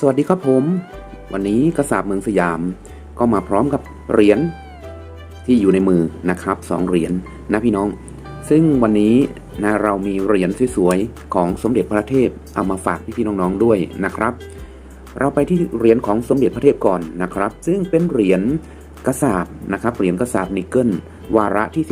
สวัสดีครับผม วันนี้กระสาบเมืองสยามก็มาพร้อมกับเหรียญที่อยู่ในมือนะครับสองเหรียญนะพี่น้อง ซึ่งวันนี้นะเรามีเหรียญสวยๆของสมเด็จพระเทพเอามาฝากพี่ๆน้องๆด้วยนะครับ เราไปที่เหรียญของสมเด็จพระเทพก่อนนะครับ ซึ่งเป็นเหรียญกระสาบนะครับเหรียญกระสาบนิกเกิลวาระที่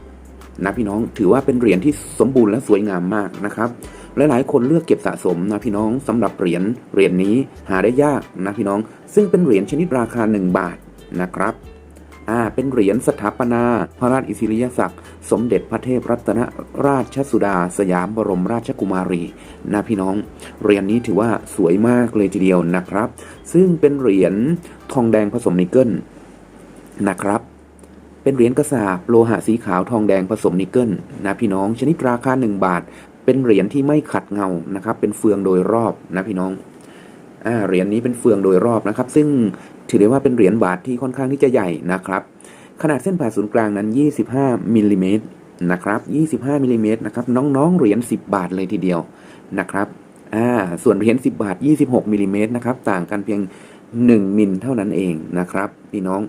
12นะพี่น้องถือว่าเป็นเหรียญที่สมบูรณ์และสวยงามมากนะครับ หลายๆคนเลือกเก็บสะสมนะพี่น้องสำหรับเหรียญเหรียญนี้หาได้ยากนะพี่น้อง ซึ่งเป็นเหรียญชนิดราคา 1 บาทนะครับอ่าเป็นเหรียญสถาปนา พระราชอิสริยศักดิ์สมเด็จพระเทพรัตนราชสุดา สยามบรมราชกุมารีนะพี่น้อง เหรียญนี้ถือว่าสวยมากเลยทีเดียวนะครับ ซึ่งเป็นเหรียญทองแดงผสมนิกเกิลนะครับ เป็นเหรียญกระสาบโลหะสีขาวทองแดงผสมนิกเกิลนะพี่น้องชนิดราคา 1 บาท เป็นเหรียญที่ไม่ขัดเงานะครับ เป็นเฟืองโดยรอบนะพี่น้องอ่าเหรียญนี้เป็นเฟืองโดยรอบนะครับ ซึ่งถือได้ว่าเป็นเหรียญบาทที่ค่อนข้างที่จะใหญ่นะครับ ขนาดเส้นผ่าศูนย์กลางนั้น 25มิลลิเมตรนะครับ 25มิลลิเมตรนะครับ น้องๆเหรียญ10 บาทเลยทีเดียวนะครับอ่าส่วนเหรียญ10 บาท 26มิลลิเมตรนะครับ ต่างกันเพียง 1มิลเท่านั้นเองนะครับ พี่น้อง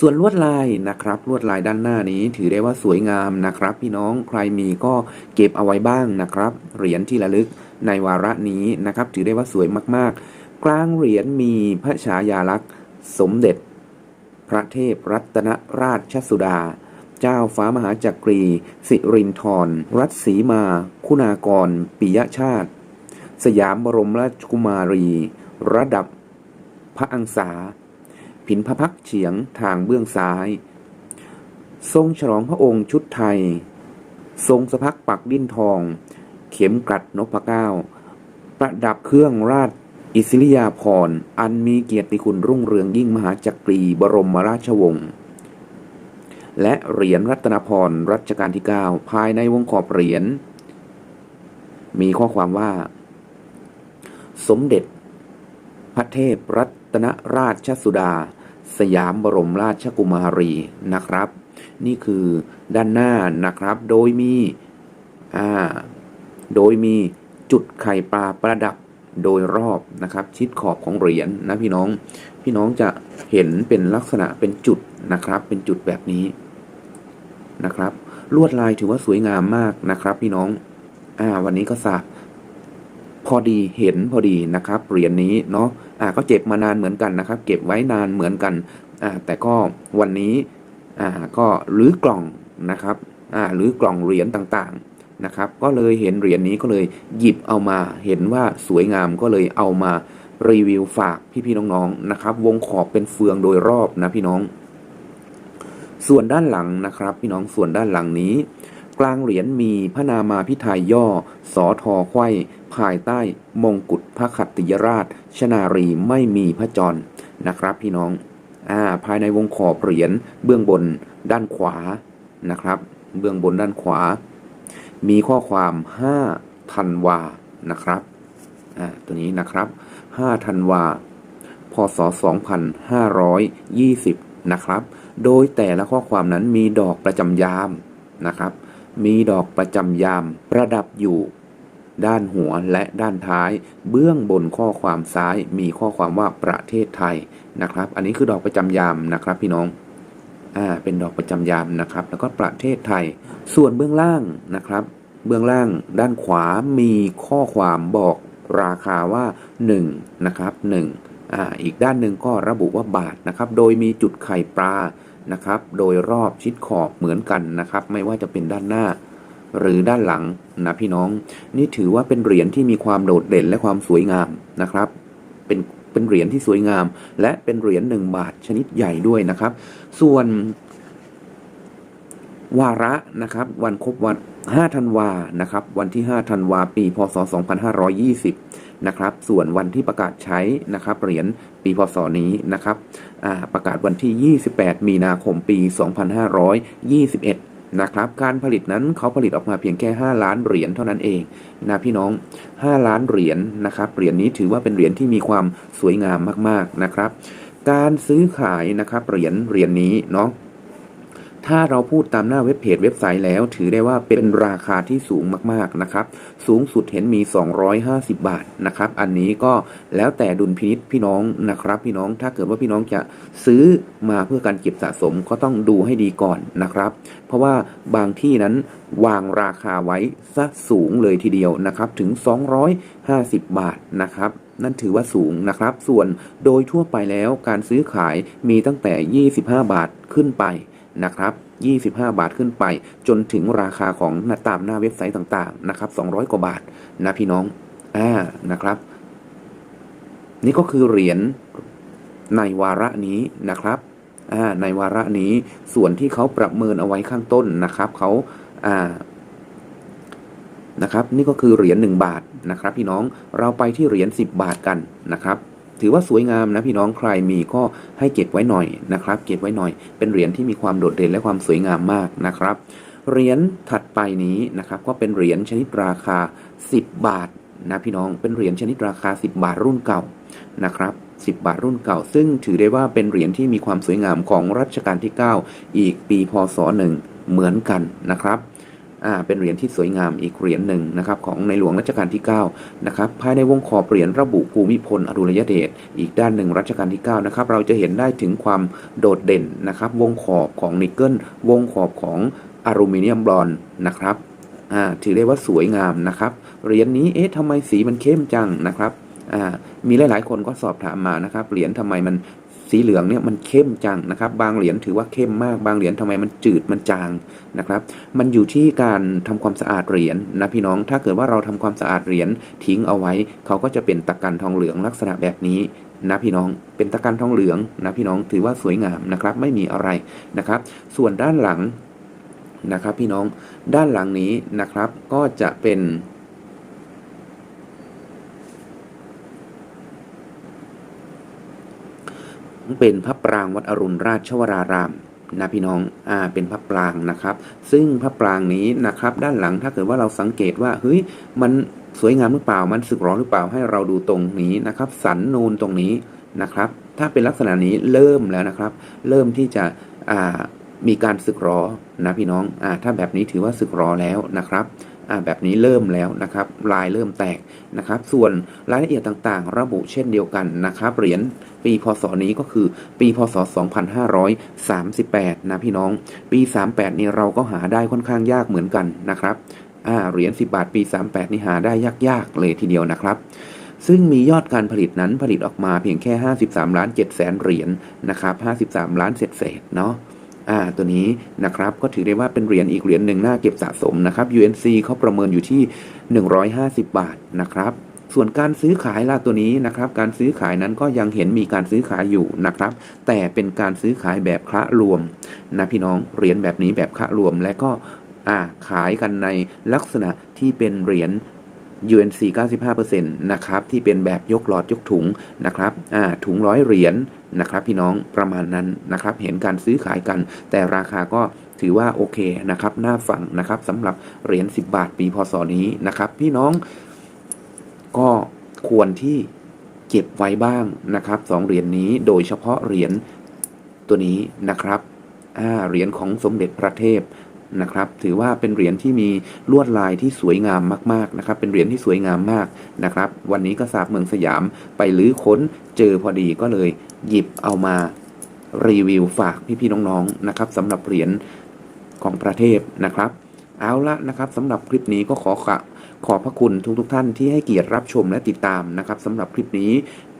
ส่วนลวดลายนะครับลวดลายด้านหน้านี้ถือได้ว่าสวยงามนะครับ พี่น้องใครมีก็เก็บเอาไว้บ้างนะครับ เหรียญที่ระลึกในวาระนี้นะครับ ถือได้ว่าสวยมากๆ กลางเหรียญมีพระฉายาลักษณ์ สมเด็จ พระเทพรัตนราชสุดา เจ้าฟ้ามหาจักรี สิรินธรรัตสีมา คุณากรปิยชาติ สยามบรมราชกุมารี ระดับพระอังสา ผินพระพักเฉียงทางเบื้องซ้าย ทรงฉลองพระองค์ชุดไทย ทรงสะพักปักดิ้นทอง เข็มกลัดนพเก้า ประดับเครื่องราชอิสริยาภรณ์อันมีเกียรติคุณรุ่งเรืองยิ่งมหาจักรีบรมราชวงศ์และเหรียญรัตนพรรัชกาลที่ 9 ภายในวงขอบเหรียญ มีข้อความว่า สมเด็จ พระเทพรัตนราชสุดา สยามบรมราชกุมารีนะครับ นี่คือด้านหน้านะครับ โดยมีอ่าโดยมีจุดไข่ปลาประดับโดยรอบนะครับ ชิดขอบของเหรียญนะพี่น้องพี่น้องจะเห็นเป็นลักษณะเป็นจุดนะครับ เป็นจุดแบบนี้นะครับ ลวดลายถือว่าสวยงามมากนะครับ พี่น้องอ่าวันนี้ก็สาบพอดีเห็นพอดีนะครับเหรียญนี้เนาะ ก็เจ็บมานานเหมือนกันนะครับ เก็บไว้นานเหมือนกันอ่าแต่ก็วันนี้อ่าก็รื้อกล่องนะครับอ่ารื้อกล่องเหรียญต่างๆนะครับ ก็เลยเห็นเหรียญนี้ก็เลยหยิบเอามาเห็นว่าสวยงามก็เลยเอามารีวิวฝากพี่ๆน้องๆนะครับ วงขอบเป็นเฟืองโดยรอบนะพี่น้อง ส่วนด้านหลังนะครับ พี่น้องส่วนด้านหลังนี้ กลางเหรียญมีพระนามาพิไทยย่อสอทอไขว้ ภายใต้มงกุฎพระขัตติยราช ชนารีไม่มีพระจรนะครับพี่น้องอ่าภายในวงขอบเหรียญเบื้องบนด้านขวานะครับ เบื้องบนด้านขวา มีข้อความ5ธันวานะครับอ่าตัวนี้นะครับ5ธันวาพศ 2520 นะครับ โดยแต่ละข้อความนั้นมีดอกประจำยามนะครับ มีดอกประจำยามประดับอยู่ ด้านหัวและด้านท้าย เบื้องบนข้อความซ้ายมีข้อความว่าประเทศไทยนะครับ อันนี้คือดอกประจำยามนะครับพี่น้องอ่าเป็นดอกประจำยามนะครับ แล้วก็ประเทศไทย ส่วนเบื้องล่างนะครับ เบื้องล่างด้านขวามีข้อความบอกราคาว่า 1 นะครับ1อ่าอีกด้านหนึ่งก็ระบุว่าบาทนะครับ โดยมีจุดไข่ปลานะครับ โดยรอบชิดขอบเหมือนกันนะครับ ไม่ว่าจะเป็นด้านหน้า หรือด้านหลังนะพี่น้อง นี่ถือว่าเป็นเหรียญที่มีความโดดเด่นและความสวยงามนะครับ เป็นเป็นเหรียญที่สวยงาม และเป็นเหรียญหนึ่งบาทชนิดใหญ่ด้วยนะครับ ส่วน วาระนะครับ วันครบวัน5ธันวานะครับ วันที่ 5 ธันวาปี พศ 2520 นะครับ ส่วนวันที่ประกาศใช้นะครับ เหรียญปีพศนี้นะครับ ประกาศวันที่ 28 มีนาคมปี 2521 นะครับการผลิตนั้นเขาผลิตออกมาเพียงแค่ 5 ล้านเหรียญเท่านั้นเองนะพี่น้อง 5 ล้านเหรียญนะครับเหรียญนี้ถือว่าเป็นเหรียญที่มีความสวยงามมากๆนะครับ การซื้อขายนะครับเหรียญเหรียญนี้เนาะ ถ้าเราพูดตามหน้าเว็บเพจเว็บไซต์แล้ว ถือได้ว่าเป็นราคาที่สูงมากๆนะครับ สูงสุดเห็นมี 250 บาทนะครับ อันนี้ก็แล้วแต่ดุลพินิษพี่น้องนะครับ พี่น้องถ้าเกิดว่าพี่น้องจะซื้อมาเพื่อการเก็บสะสมก็ต้องดูให้ดีก่อนนะครับ เพราะว่าบางที่นั้นวางราคาไว้ซะสูงเลยทีเดียวนะครับ ถึง 250 บาทนะครับนั่นถือว่าสูงนะครับ ส่วนโดยทั่วไปแล้วการซื้อขายมีตั้งแต่ 25 บาทขึ้นไป นะครับ 25 บาทขึ้นไป จนถึงราคาของหน้าตามหน้าเว็บไซต์ต่างๆนะครับ 200 กว่าบาทนะพี่น้องอ่านะครับ นี่ก็คือเหรียญในวาระนี้นะครับอ่าในวาระนี้ส่วนที่เขาประเมินเอาไว้ข้างต้นนะครับเขาอ่านะครับ นี่ก็คือเหรียญ1บาทนะครับ พี่น้องเราไปที่เหรียญ10 บาทกันนะครับ ถือว่าสวยงามนะพี่น้องใครมีก็ให้เก็บไว้หน่อยนะครับ เก็บไว้หน่อย เป็นเหรียญที่มีความโดดเด่นและความสวยงามมากนะครับเหรียญถัดไปนี้นะครับก็เป็นเหรียญชนิดราคา 10 บาทนะพี่น้องเป็นเหรียญชนิดราคา 10 บาทรุ่นเก่านะครับ10 บาทรุ่นเก่า ซึ่งถือได้ว่าเป็นเหรียญที่มีความสวยงามของรัชกาลที่ 9 อีกปีพศหนึ่งเหมือนกันนะครับ อ่าเป็นเหรียญที่สวยงามอีกเหรียญหนึ่งนะครับของในหลวงรัชกาลที่9นะครับภายในวงขอบเหรียญระบุภูมิพลอดุลยเดชอีกด้านหนึ่งรัชกาลที่9นะครับเราจะเห็นได้ถึงความโดดเด่นนะครับวงขอบของนิกเกิลวงขอบของอลูมิเนียมบรอนนะครับอ่าถือได้ว่าสวยงามนะครับเหรียญนี้เอ๊ะทำไมสีมันเข้มจังนะครับอ่ามีหลายๆคนก็สอบถามมานะครับเหรียญทำไมมัน สีเหลืองเนี่ยมันเข้มจังนะครับ บางเหรียญถือว่าเข้มมาก บางเหรียญทำไมมันจืดมันจางนะครับ มันอยู่ที่การทำความสะอาดเหรียญนะพี่น้อง ถ้าเกิดว่าเราทำความสะอาดเหรียญทิ้งเอาไว้ เขาก็จะเป็นตะกันทองเหลืองลักษณะแบบนี้นะพี่น้องเป็นตะกันทองเหลืองนะพี่น้องถือว่าสวยงามนะครับ ไม่มีอะไรนะครับ ส่วนด้านหลังนะครับ พี่น้องด้านหลังนี้นะครับก็จะเป็น เป็นพระปรางวัดอรุณราชวรารามนะพี่น้อง อ่า เป็นพระปรางนะครับ ซึ่งพระปรางนี้นะครับ ด้านหลังถ้าเกิดว่าเราสังเกตว่า เฮ้ย มันสวยงามหรือเปล่า มันสึกหรอหรือเปล่า ให้เราดูตรงนี้นะครับ สันนูนตรงนี้นะครับ ถ้าเป็นลักษณะนี้เริ่มแล้วนะครับ เริ่มที่จะ อ่า มีการสึกหรอนะพี่น้อง อ่า ถ้าแบบนี้ถือว่าสึกหรอแล้วนะครับ แบบนี้เริ่มแล้วนะครับลายเริ่มแตกนะครับ ส่วนรายละเอียดต่างๆ ระบุเช่นเดียวกันนะครับ เหรียญปีพศนี้ก็คือปีพศ 2538 นะพี่น้อง ปี 38 นี่เราก็หาได้ค่อนข้างยากเหมือนกันนะครับอ่าเหรียญ10 บาทปี 38 นี่หาได้ยากๆเลยทีเดียวนะครับซึ่งมียอดการผลิตนั้นผลิตออกมาเพียงแค่ 53 ล้าน7แสนเหรียญนะครับ 53 ล้านเศษเศษเนาะ อ่าตัวนี้นะครับก็ถือได้ว่าเป็นเหรียญอีกเหรียญหนึ่งน่าเก็บสะสมนะครับ UNC เขาประเมินอยู่ที่ 150 บาทนะครับ ส่วนการซื้อขายล่ะตัวนี้นะครับ การซื้อขายนั้นก็ยังเห็นมีการซื้อขายอยู่นะครับ แต่เป็นการซื้อขายแบบคะรวมนะพี่น้องเหรียญแบบนี้แบบคะรวมและก็อ่าขายกันในลักษณะที่เป็นเหรียญ UNC 95%นะครับที่เป็นแบบยกหลอดยกถุงนะครับถุงร้อยเหรียญนะครับพี่น้องประมาณนั้นนะครับเห็นการซื้อขายกัน แต่ราคาก็ถือว่าโอเคนะครับน่าฟังนะครับสำหรับเหรียญ10 บาทปีพศนี้นะครับ พี่น้องก็ควรที่เก็บไว้บ้างนะครับสองเหรียญนี้โดยเฉพาะเหรียญตัวนี้นะครับเหรียญของสมเด็จพระเทพ นะครับ ถือว่าเป็นเหรียญที่มีลวดลายที่สวยงามมากๆนะครับ เป็นเหรียญที่สวยงามมากนะครับ วันนี้กษัตริย์เมืองสยามไปลื้อค้นเจอพอดีก็เลยหยิบเอามารีวิวฝากพี่ๆน้องๆนะครับสำหรับเหรียญของประเทศนะครับ เอาละนะครับสำหรับคลิปนี้ก็ขอขะขอบพระคุณทุกๆทท่านที่ให้เกียรติรับชมและติดตามนะครับสำหรับคลิปนี้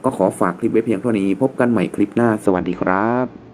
ก็ขอฝากคลิปไว้เพียงเท่านี้ พบกันใหม่คลิปหน้า สวัสดีครับ